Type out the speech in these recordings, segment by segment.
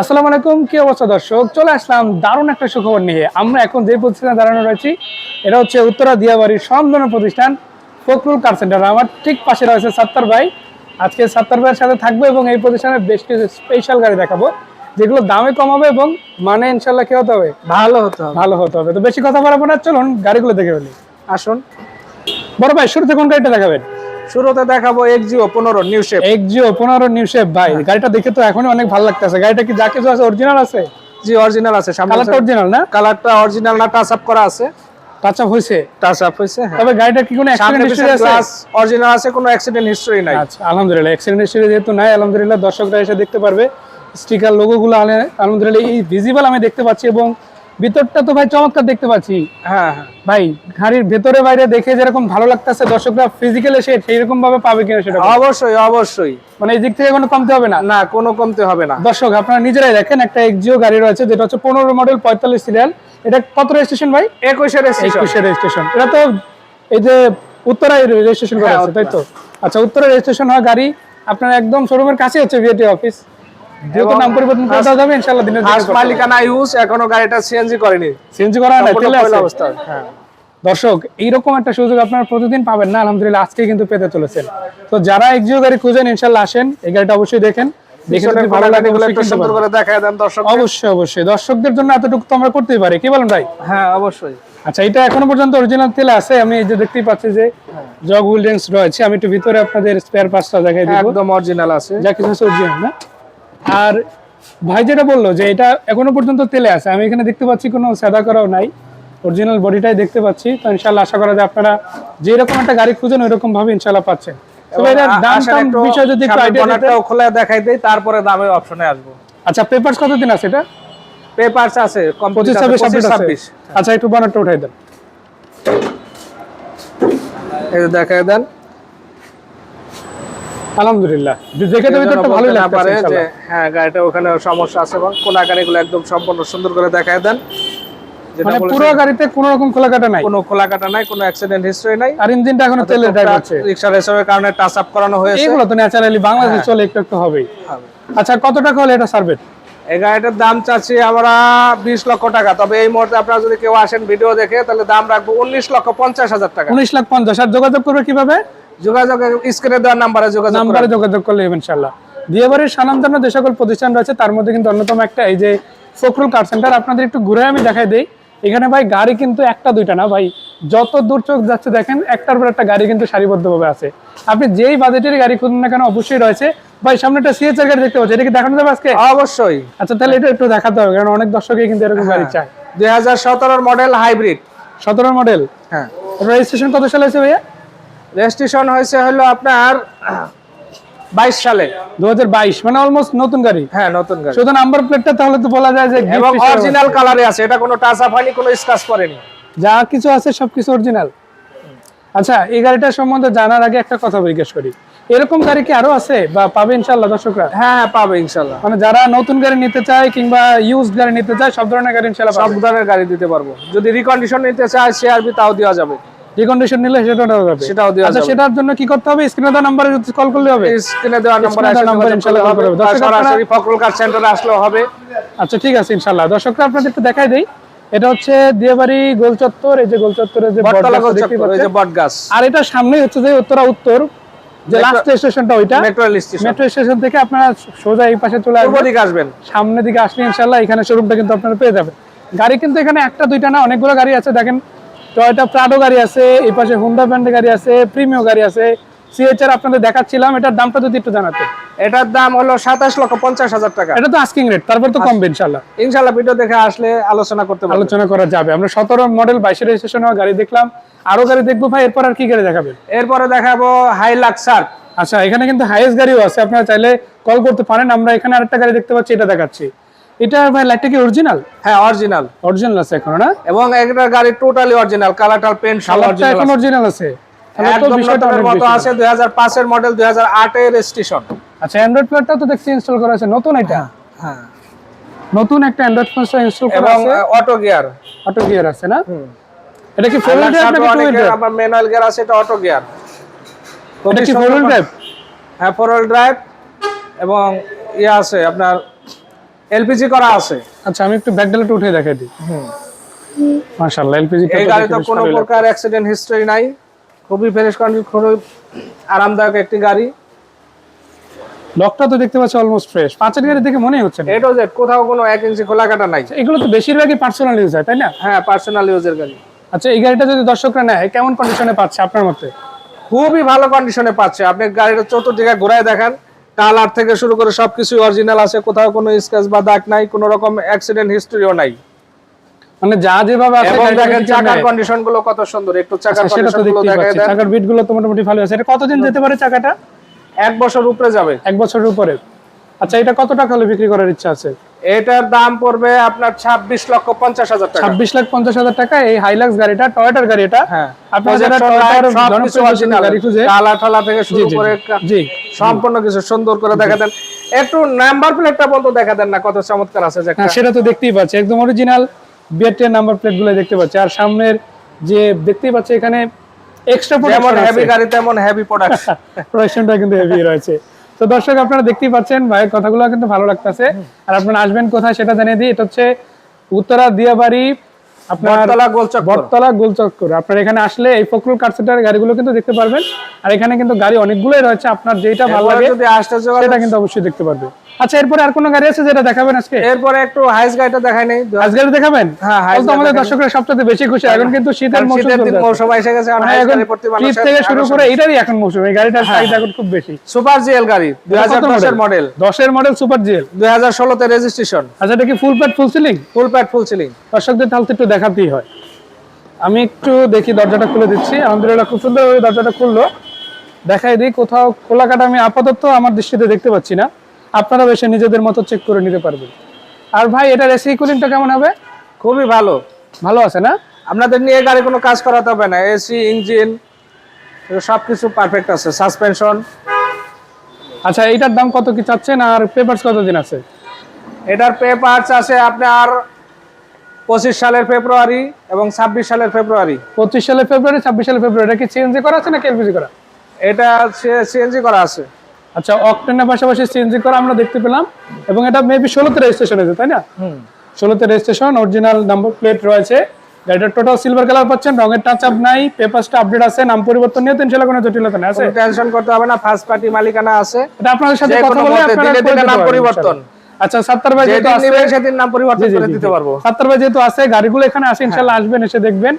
আসসালামু আলাইকুম কি অবস্থা দর্শক? চলে আসলাম দারুণ একটা সুখবর নিয়ে। আমরা এখন যে প্রতিষ্ঠানে দাঁড়ানো রয়েছি এটা হচ্ছে উত্তরা দিয়াবাড়ির সম্মানের প্রতিষ্ঠান ফখরুল কার সেন্টার আমার ঠিক পাশে রয়েছে সাত্তার ভাই। আজকে সাত্তার ভাইয়ের সাথে থাকব এবং এই প্রতিষ্ঠানের বেশ কিছু স্পেশাল গাড়ি দেখাবো যেগুলো দামে কম হবে এবং মানে ইনশাল্লাহ কি হতে হবে? ভালো হতে হবে। ভালো হতে হবে। তো বেশি কথা বলব না চলুন গাড়িগুলো দেখে ফেলি। আসুন। বড় ভাই শুরুতে কোন গাড়িটা দেখাবেন? শুরুতে দেখাবো এক্সিও পনেরো নিউ শেপ এক্সিও পনেরো নিউ শেপ ভাই গাড়িটা দেখে তো এখনই অনেক ভালো লাগতেছে। গাড়িটা কি যা কিছু আছে অরিজিনাল আছে? জি অরিজিনাল আছে। সামনে কালারটা অরিজিনাল না? কালারটা অরিজিনাল না টাচ আপ করা আছে। টাচ আপ হয়েছে? টাচ আপ হ্যাঁ। তবে গাড়িটা কি কোনো অ্যাক্সিডেন্ট হিস্ট্রি আছে? অরিজিনাল আছে কোনো অ্যাক্সিডেন্ট হিস্টরি নাই। আচ্ছা আলহামদুলিল্লাহ অ্যাক্সিডেন্ট হিস্ট্রি যেহেতু নাই আলহামদুলিল্লাহ দর্শকরা এসে দেখতে পারবে। স্টিকার লোগোগুলো আলহামদুলিল্লাহ এই ভিজিবল আমি দেখতে পাচ্ছি এবং ভিতরটা তো ভাই চমৎকার দেখতে পাচ্ছি। হ্যাঁ হ্যাঁ। ভাই গাড়ির ভেতরে বাইরে দেখে যেরকম ভালো লাগতেছে দর্শকরা ফিজিক্যাল এসে সেই রকম ভাবে পাবে কিনা সেটা অবশ্যই অবশ্যই। মানে এই দিক থেকে কোনো কমতে হবে না? না কোনো কমতে হবে না। দর্শক আপনারা নিজেরাই দেখেন একটা এক্সিও গাড়ি রয়েছে যেটা হচ্ছে পনেরো মডেল পঁয়তাল্লিশ সিরিয়াল। এটা কত রেজিস্ট্রেশন ভাই? রেজিস্ট্রেশন একুশে রেজিস্ট্রেশন এটা তো এই যে উত্তরায় রেজিস্ট্রেশন করা হ্যাঁ, আছে তাই তো? আচ্ছা উত্তরা রেজিস্ট্রেশন হওয়া গাড়ি আপনার একদম শোরুমের কাছে হচ্ছে ভিএটি অফিস যেহেতু নাম পরিবর্তন করে যাবে ইনশাআল্লাহ দিনের মালিকানা ইউজ এখনও গাড়িটা সিএনজি করেনি। চেঞ্জ করা না পয়লা আসে অবস্থা হ্যাঁ। দর্শক এইরকম একটা সুযোগ আপনারা প্রতিদিন পাবেন না আলহামদুলিল্লাহ আজকে কিন্তু পেতে চলেছেন। তো যারা এক্সিও গাড়ি খুঁজেন ইনশাআল্লাহ আসেন এই গাড়িটা অবশ্যই দেখেন। অবশ্যই অবশ্যই দর্শকদের জন্য এতটুকু তো আমরা করতেই পারি কি বলেন ভাই? হ্যাঁ অবশ্যই। আচ্ছা এটা এখনও পর্যন্ত অরিজিনাল তেলে আছে। আমি এই যে দেখতেই পাচ্ছি যে জগ উইলডেন্স রয়েছে। আমি একটু ভিতরে আপনাদের স্পেয়ার পার্টসটা দেখাই দিব। একদম অরিজিনাল আছে। যা কিছু আছে অরিজিনাল না? আর ভাই যেটা বলল যে এটা এখনও পর্যন্ত তেলে আছে আমি এখানে দেখতে পাচ্ছি কোনো সাদা করাও নাই অরিজিনাল বডিটাই দেখতে পাচ্ছি তো ইনশাল্লাহ আশা করা যায় আপনারা যে এরকম একটা গাড়ি খুঁজেন ওইরকম ভাবে ইনশাল্লাহ পাচ্ছেন। খোলা দেখাই দেই তারপরে দামের অপশনে আসব। আচ্ছা পেপারস কতদিন আছে এটা? পেপারস আছে পঁচিশ ছাব্বিশ ছাব্বিশ ছাব্বিশ। আচ্ছা একটু বানারটা উঠাই দেন। এই দেখাই দেন। আলহামদুলিল্লাহ। দেখে ভিতরটা ভালোই লাগছে যে হ্যাঁ গাড়িটা ওখানে সমস্যা আছে এবং কোনাকানিগুলো একদম সম্পূর্ণ সুন্দর করে দেখাই দেন। যেটা মানে পুরো গাড়িতে কোনো রকম খোলাকাটা নাই? কোনো খোলা কাটা নাই কোনো অ্যাক্সিডেন্ট হিস্টরি নাই। আর ইঞ্জিনটা এখনও তেলের ড্রাইভ হচ্ছে রিক্সা রেসের কারণে টাচ আপ করানো হয়েছে। এগুলো তো ন্যাচারালি বাংলাদেশে চলে একটু একটু হবেই। আচ্ছা কত টাকা হলে এটা সার্ভে এই গাড়িটার দাম চাচ্ছি আমরা বিশ লক্ষ টাকা। তবে এই মুহূর্তে আপনারা যদি কেউ আসেন ভিডিও দেখে তাহলে দাম রাখব উনিশ লক্ষ পঞ্চাশ হাজার টাকা। উনিশ লাখ পঞ্চাশ। আর যোগাযোগ করবে কীভাবে? যোগাযোগ স্ক্রিনে দেওয়ার নাম্বারে যোগাযোগ নাম্বারে যোগাযোগ করলে বিয়েবাড়ির স্বনামধন্য যে সকল প্রতিষ্ঠান রয়েছে তার মধ্যে কিন্তু অন্যতম একটা এই যে ফখরুল কার সেন্টার আপনাদের একটু ঘুরে আমি দেখাই দিই। এখানে ভাই গাড়ি কিন্তু একটা দুইটা না ভাই যত দূর চোখ যাচ্ছে দেখেন একটার পর একটা গাড়ি কিন্তু সারিবদ্ধভাবে আছে। আপনি যেই বাজেটের গাড়ি খুঁজুন না কেন অবশ্যই রয়েছে। ভাই সামনে একটা সিএচআর গাড়ি দেখতে পাচ্ছি এটা কি দেখানো যাবে আজকে? অবশ্যই। আচ্ছা তাহলে এটা একটু দেখাতে হবে কারণ অনেক দর্শকই কিন্তু এরকম গাড়ি চায়। দুই হাজার মডেল হাইব্রিড সতেরো মডেল হ্যাঁ। রেজিস্ট্রেশন কত সালে হয়েছে ভাইয়া? রেজিস্ট্রেশন হয়েছে হলো আপনার বাইশ সালে। দু মানে অলমোস্ট নতুন গাড়ি। হ্যাঁ নতুন গাড়ি। শুধু নাম্বার প্লেটটা তাহলে তো বলা যায় যে এবং অরিজিনাল কালারে আছে এটা কোনো টাচ আপ হয়নি কোনো করেনি যা কিছু আছে সবকিছু অরিজিনাল আচ্ছা এই গাড়িটার সম্বন্ধে জানার আগে একটা কথা জিজ্ঞেস করি। এরকম গাড়ি কি আরও আছে বা পাবে ইনশাল্লাহ দর্শকরা? হ্যাঁ হ্যাঁ পাবে ইনশাল্লাহ মানে যারা নতুন গাড়ি নিতে চায় কিংবা ইউজ গাড়ি নিতে চায় সব ধরনের গাড়ি ইনশাল্লাহ সব ধরনের গাড়ি দিতে পারব। যদি রিকন্ডিশন নিতে চায় সিআরবি তাও দেওয়া যাবে। রিকন্ডিশন নিলে সেটাও দেওয়া যাবে। সেটাও দেওয়া আচ্ছা যাবে। সেটার জন্য কি করতে হবে? স্ক্রিনে দেওয়া নাম্বারে কল করলে হবে? স্ক্রিনে দেওয়া নাম্বার নাম্বার কল হবে। সরাসরি ফখরুল কার সেন্টারে আসলেও হবে। আচ্ছা ঠিক আছে ইনশাল্লাহ। দর্শকরা আপনাদের একটু দেখাই দেই। এটা হচ্ছে দিয়াবাড়ি গোল চত্বর। এই যে গোলচত্বরের যে বটতলা বটগাছটা গোল দেখতেই চত্বর, ওই পাচ্ছেন। যে বট আর এটা সামনেই হচ্ছে যে উত্তরা উত্তর যে লাস্ট স্টেশনটা ওইটা। মেট্রো স্টেশন মেট্রো স্টেশন থেকে আপনারা সোজা এই পাশে চলে আসবেন। দিকে আসবেন। সামনের দিকে আসলে ইনশাল্লাহ এখানে শোরুমটা কিন্তু আপনারা পেয়ে যাবেন। গাড়ি কিন্তু এখানে একটা দুইটা না অনেকগুলো গাড়ি আছে। দেখেন টয়োটা প্রাডো গাড়ি আছে এই পাশে হুন্ডা ব্র্যান্ডের গাড়ি আছে প্রিমিও গাড়ি আছে। সিএচআর আপনাদের দেখাচ্ছিলাম এটার দামটা যদি একটু জানাতে। এটার দাম হলো সাতাশ লক্ষ পঞ্চাশ হাজার টাকা। এটা তো আস্কিং রেট তারপর তো কমবে ইনশাল্লাহ ইনশাল্লাহ ভিডিও দেখে আসলে আলোচনা করতে আলোচনা করা যাবে। আমরা সতেরো মডেল বাইশের রেজিস্ট্রেশন হওয়া গাড়ি দেখলাম। আরও গাড়ি দেখব ভাই এরপর আর কি গাড়ি দেখাবেন এরপরে দেখাবো হাই হাইলাক্সার আচ্ছা এখানে কিন্তু হাইয়েস্ট গাড়িও আছে। আপনারা চাইলে কল করতে পারেন আমরা এখানে আরেকটা গাড়ি দেখতে পাচ্ছি এটা দেখাচ্ছি। এটা ভাই লাইটটা কি অরিজিনাল হ্যাঁ অরিজিনাল অরিজিনাল আছে এখন না এবং একটা গাড়ি টোটালি অরিজিনাল কালারটাল পেন্ট সব অরিজিনাল এখন অরিজিনাল আছে। একদম নতুনের মতো আছে দুই হাজার মডেল দুই হাজার আটের আচ্ছা অ্যান্ড্রয়েড প্লেটটা তো দেখছি ইনস্টল করা আছে। নতুন এটা? হ্যাঁ নতুন একটা অ্যান্ড্রয়েড ফোন ইনস্টল করা আছে। অটো গিয়ার অটো গিয়ার আছে না? এটা কি ফোর হুইল ড্রাইভ নাকি টু হুইল ড্রাইভ আবার ম্যানুয়াল গিয়ার আছে এটা অটো গিয়ার এটা কি ফোর হুইল ড্রাইভ হ্যাঁ ফোর হুইল ড্রাইভ এবং ইয়ে আছে আপনার এলপিজি করা আছে। আচ্ছা আমি একটু ব্যাক ডালাটা উঠে দেখাই দিই। হুম। মাশাআল্লাহ এলপিজি এই গাড়ি তো কোনো প্রকার অ্যাক্সিডেন্ট হিস্টরি নাই। খুবই ফ্রেশ কন্ডিশন খুবই আরামদায়ক একটি গাড়ি। লকটা তো দেখতে পাচ্ছি অলমোস্ট ফ্রেশ পাঁচের গাড়ি দেখে মনেই হচ্ছে না। এটো জেড কোথাও কোনো এক ইঞ্চি খোলা কাটা নাই। এগুলো তো বেশিরভাগই পার্সোনাল ইউজ হয় তাই না? হ্যাঁ পার্সোনাল ইউজের গাড়ি। আচ্ছা এই গাড়িটা যদি দর্শকরা নেয় কেমন কন্ডিশনে পাচ্ছে আপনার মতে? খুবই ভালো কন্ডিশনে পাচ্ছে। আপনি গাড়িটা চতুর্দিকে ঘুরায় দেখেন। কালার থেকে শুরু করে সবকিছু অরিজিনাল আছে কোথাও কোনো স্ক্র্যাচ বা দাগ নাই কোনো রকম অ্যাক্সিডেন্ট হিস্টরিও নাই। মানে যা যেভাবে আছে দেখেন চাকার কন্ডিশনগুলো কত সুন্দর একটু চাকার আচ্ছা, কন্ডিশনগুলো দেখতেই দেখায় দেন চাকার বিটগুলো তো মোটামুটি ভালো আছে। এটা কতদিন যেতে পারে চাকাটা? এক বছর উপরে যাবে। এক বছর উপরে। আচ্ছা এটা কত টাকা হলে বিক্রি করার ইচ্ছা আছে? এটার দাম পড়বে আপনার ছাব্বিশ লক্ষ পঞ্চাশ হাজার টাকা। ছাব্বিশ লাখ পঞ্চাশ হাজার টাকা এই হাইলাক্স গাড়িটা টয়টার গাড়ি এটা হ্যাঁ যারা। গাড়ি খুঁজে কালা ঠালা থেকে শুরু করে সম্পূর্ণ কিছু সুন্দর করে দেখা দেন। একটু নাম্বার প্লেটটা বলতো দেখা দেন না কত চমৎকার আছে হ্যাঁ সেটা তো দেখতেই পাচ্ছি। একদম অরিজিনাল নাম্বার প্লেটগুলো দেখতে পাচ্ছি। আর সামনের যে দেখতেই পাচ্ছি এখানে এক্সট্রা প্রোডাকশন হেভি গাড়ি তেমন হেভি প্রোডাকশনটা কিন্তু হেভি রয়েছে। তো দর্শক আপনারা দেখতেই পাচ্ছেন ভাইয়ের কথাগুলো কিন্তু ভালো লাগতেছে। আর আপনারা আসবেন কোথায় সেটা জানিয়ে দিই এটা হচ্ছে উত্তরা দিয়াবাড়ি আপনার বটতলা গোলচক্কর। আপনার এখানে আসলে এই ফকরুল কার সেন্টারের গাড়িগুলো কিন্তু দেখতে পারবেন। আর এখানে কিন্তু গাড়ি অনেকগুলোই রয়েছে আপনার যেটা ভালো লাগে সেটা কিন্তু অবশ্যই দেখতে পারবে। আচ্ছা এরপরে আর কোনো গাড়ি আছে যেটা দেখাবেন আজকে? এরপরে একটু হাইস গাড়িটা দেখাই নেই আজ গাড়ি দেখাবেন? হ্যাঁ, হাইস আমাদের দর্শকরা সবচেয়ে বেশি খুশি। এখন কিন্তু শীতের মৌসুম শীতের মৌসুম এসে গেছে মানে হাইস গাড়ি প্রতি ট্রিপ মানুষের থেকে শুরু করে এটারই এখন মৌসুম। এই গাড়িটার হ্যাঁ। চাহিদা এখন খুব বেশি। সুপার জিএল গাড়ি দুই হাজার দশের মডেল দশের মডেল সুপার জিএল দুই হাজার ষোলোতে রেজিস্ট্রেশন আচ্ছা এটা কি full pad full ceiling full pad full ceiling দর্শকদের তাহলে তো একটু দেখাতেই হয়। আমি একটু দেখি দরজাটা খুলে দিচ্ছি। আলহামদুলিল্লাহ খুব সুন্দরভাবে দরজাটা খুললো। দেখাই দিই কোথাও খোলা কাটা আমি আপাতত আমার দৃষ্টিতে দেখতে পাচ্ছি না। আপনারা বেশি নিজেদের মতো চেক করে নিতে পারবেন। আর ভাই এটার এসি কুলিংটা কেমন হবে? খুবই ভালো। ভালো আছে না? আপনাদের নিয়ে গাড়ি কোনো কাজ করাতে হবে না। এসি ইঞ্জিন সবকিছু পারফেক্ট আছে। সাসপেনশন আচ্ছা এটার দাম কত কি চাচ্ছেন? আর পেপারস কতদিন আছে? এটার পেপারস আছে আপনার পঁচিশ সালের ফেব্রুয়ারি এবং ছাব্বিশ সালের ফেব্রুয়ারি। পঁচিশ সালের ফেব্রুয়ারি ছাব্বিশ সালের ফেব্রুয়ারি। এটা কি সিএনজি করা আছে না এলপিজি করা? এটা সিএনজি করা আছে। আচ্ছা অকটেনের পাশাপাশি সিএনজি করা আমরা দেখতে পেলাম। এবং এটা মেবি ষোলোতে রেজিস্ট্রেশন হয়েছে তাই না? ষোলোতে রেজিস্ট্রেশন অরিজিনাল নাম্বার প্লেট রয়েছে। গাড়িটার টোটাল সিলভার কালার পাচ্ছেন রঙের টাচ আপ নাই পেপারসটা আপডেট আছে নাম পরিবর্তন নিয়ে কোনো জটিলতা নেই আছে? টেনশন করতে হবে না ফার্স্ট পার্টি মালিকানা আছে। এটা আপনাদের সাথে কথা বলে আপনারা দিতে নাম পরিবর্তন। আচ্ছা সাত্তার ভাই যেহেতু আছে সেদিন নাম পরিবর্তন জি, জি, করে দিতে পারব। সাত্তার ভাই যেহেতু আছে গাড়িগুলো এখানে আছে ইনশাল্লাহ আসবেন এসে দেখবেন।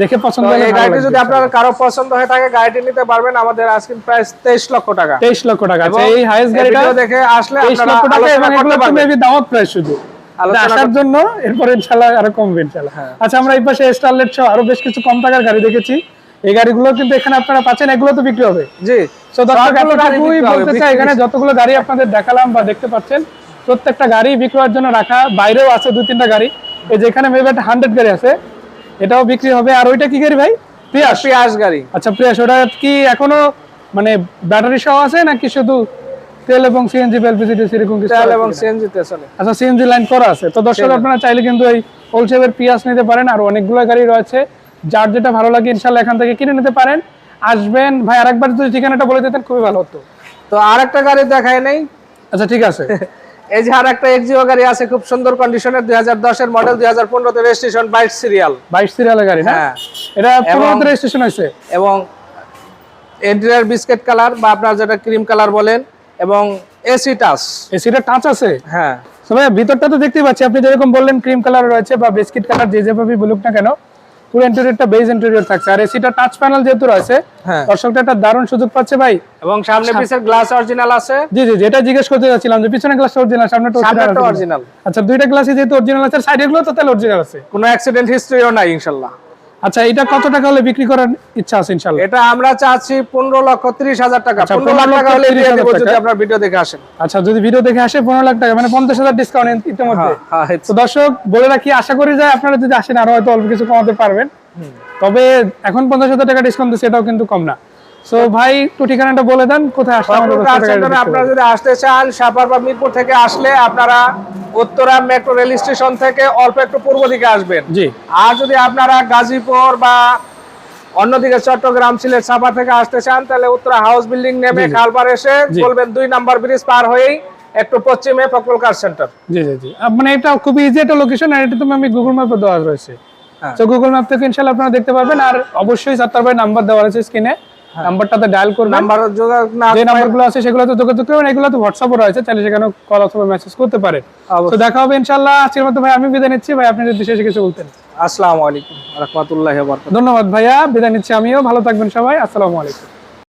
দেখে পছন্দ হলে গাড়িটি যদি আপনার কারও পছন্দ হয়ে থাকে গাড়িটি নিতে পারবেন। আমাদের প্রাইস তেইশ লক্ষ টাকা। তেইশ লক্ষ টাকা। আচ্ছা এই হাইস্ট এই গাড়িটা দেখে আসলে তেইশ আপনারা লক্ষ টাকা এবং এগুলো তো মেবি দাওয়াত প্রাইস শুধু। আসার জন্য এরপরে ইনশাল্লাহ আরও কমবে ইনশাল্লাহ আচ্ছা আমরা এই পাশে স্টারলেট সহ আরও বেশ কিছু কম টাকার গাড়ি দেখেছি। এই গাড়িগুলো কিন্তু এখানে আপনারা পাচ্ছেন এগুলো তো বিক্রি হবে। জি। তো দর্শক এতটুকুই বলতে চাই এখানে যতগুলো গাড়ি আপনাদের দেখালাম বা দেখতে পাচ্ছেন প্রত্যেকটা গাড়ি বিক্রয়ের জন্য রাখা বাইরেও আছে দুই তিনটা গাড়ি। এই যেখানে মেবি একটা হান্ড্রেড গাড়ি আছে। এটাও বিক্রি হবে। আর ওইটা কি গাড়ি ভাই? প্রিয়াস পিয়াস গাড়ি। আচ্ছা প্রিয়াস ওটা কি এখনও মানে ব্যাটারি সহ আছে নাকি শুধু তেল এবং সিএনজি এলপিজি এরকম কিছু তেল এবং সিএনজি তে চলে। আচ্ছা সিএনজি লাইন করা আছে। তো দর্শক আপনারা চাইলে কিন্তু এই হোলসেলের পিয়াস নিতে পারেন আর অনেকগুলো গাড়ি রয়েছে। যার যেটা ভালো লাগে ইনশাল্লাহ এখান থেকে কিনে নিতে পারেন। আসবেন ভাই আরেকবার যদি ঠিকানাটা বলে দিতেন খুবই ভালো হতো। তো আরেকটা গাড়ি দেখায় নেই। আচ্ছা ঠিক আছে। এই যে আর একটা এক্সিও গাড়ি আছে খুব সুন্দর কন্ডিশনের দুই হাজার দশের মডেল দুই হাজার পনেরোতে রেজিস্ট্রেশন বাইশ সিরিয়াল বাইশ সিরিয়ালের গাড়ি হ্যাঁ। এটা এবং- পনেরোতে রেজিস্ট্রেশন হয়েছে? এবং এন্ট্রিয়ার বিস্কেট কালার বা আপনার যেটা ক্রিম কালার বলেন এবং এসি টাচ এসিটা টাচ আছে? হ্যাঁ। তো ভাই ভিতরটা তো দেখতেই পাচ্ছি। আপনি যেরকম বললেন ক্রিম কালার রয়েছে বা বিস্কিট কালার যে যেভাবে বলুক না কেন পুরো ইন্টেরিয়রটা বেজ ইন্টেরিয়র থাকছে। আর এসিটা টাচ প্যানেল যেহেতু রয়েছে হ্যাঁ। দর্শকটা একটা দারুণ সুযোগ পাচ্ছে ভাই। এবং সামনে পিছের গ্লাস অরিজিনাল আছে। জি জি যেটা জিজ্ঞেস করতে যাচ্ছিলাম যে পিছনে গ্লাস অরিজিনাল সামনে সামনেটা অরিজিনাল অরিজিনাল আচ্ছা দুইটা গ্লাসই যেহেতু অরিজিনাল আছে সাইডেরগুলো তো তাহলে অরিজিনাল আছে। কোনো অ্যাক্সিডেন্ট হিস্ট্রিও নাই ইনশাল্লাহ। আচ্ছা এটা কত টাকা হলে বিক্রি করার ইচ্ছা আছে ইনশাল্লাহ এটা আমরা চাচ্ছি পনেরো লক্ষ তিরিশ হাজার টাকা। আচ্ছা, পনেরো লাখ টাকা হলে দিয়ে দিব যদি। আপনার ভিডিও দেখে আসেন। আচ্ছা যদি ভিডিও দেখে আসে পনেরো লাখ টাকা মানে পঞ্চাশ হাজার ডিসকাউন্ট ইতিমধ্যে। হ্যাঁ হ্যাঁ তো দর্শক বলে রাখি আশা করি যে আপনারা যদি আসেন আরও হয়তো অল্প কিছু কমাতে পারবেন। তবে এখন পঞ্চাশ হাজার টাকা ডিসকাউন্ট দিচ্ছে এটাও কিন্তু কম না। তো ভাই একটু ঠিকানাটা বলে দেন কোথায় সেন্টারে দেখতে আপনারা যদি আসতে চান সাপার বা মিরপুর থেকে আসলে আপনারা উত্তরা মেট্রো রেল স্টেশন থেকে অল্প একটু পূর্ব দিকে আসবেন। জি। আর যদি আপনারা গাজীপুর বা অন্যদিকে চট্টগ্রাম সিলেট সাপার থেকে আসতে চান তাহলে উত্তরা হাউস বিল্ডিং নেমে। খালপার এসে বলবেন দুই নাম্বার ব্রিজ পার হয়েই একটু পশ্চিমে ফকরুল কার সেন্টার। জি জি জি। মানে এটা খুবই ইজি একটা লোকেশন আর এটা তুমি আমি গুগল ম্যাপে দেওয়া রয়েছে। তো গুগল ম্যাপ থেকে ইনশাআল্লাহ আপনারা দেখতে পারবেন। আর অবশ্যই সাত্তার ভাই নাম্বার দেওয়া আছে স্ক্রিনে নাম্বারটাতে ডায়াল করবেন। নাম্বার যোগাযোগ না যে নাম্বারগুলো আছে সেগুলোতে যোগাযোগ করবেন এগুলো তো হোয়াটসঅ্যাপও রয়েছে চাইলে সেখানে কল অথবা মেসেজ করতে পারেন তো দেখা হবে ইনশাআল্লাহ। আজকের মতো ভাই আমি বিদায় নিচ্ছি। ভাই আপনি যদি শেষে কিছু বলতেন। আসসালামু আলাইকুম রহমতুল্লাহ বরকাত ধন্যবাদ ভাইয়া বিদায় নিচ্ছি আমিও। ভালো থাকবেন সবাই। আসসালামু আলাইকুম।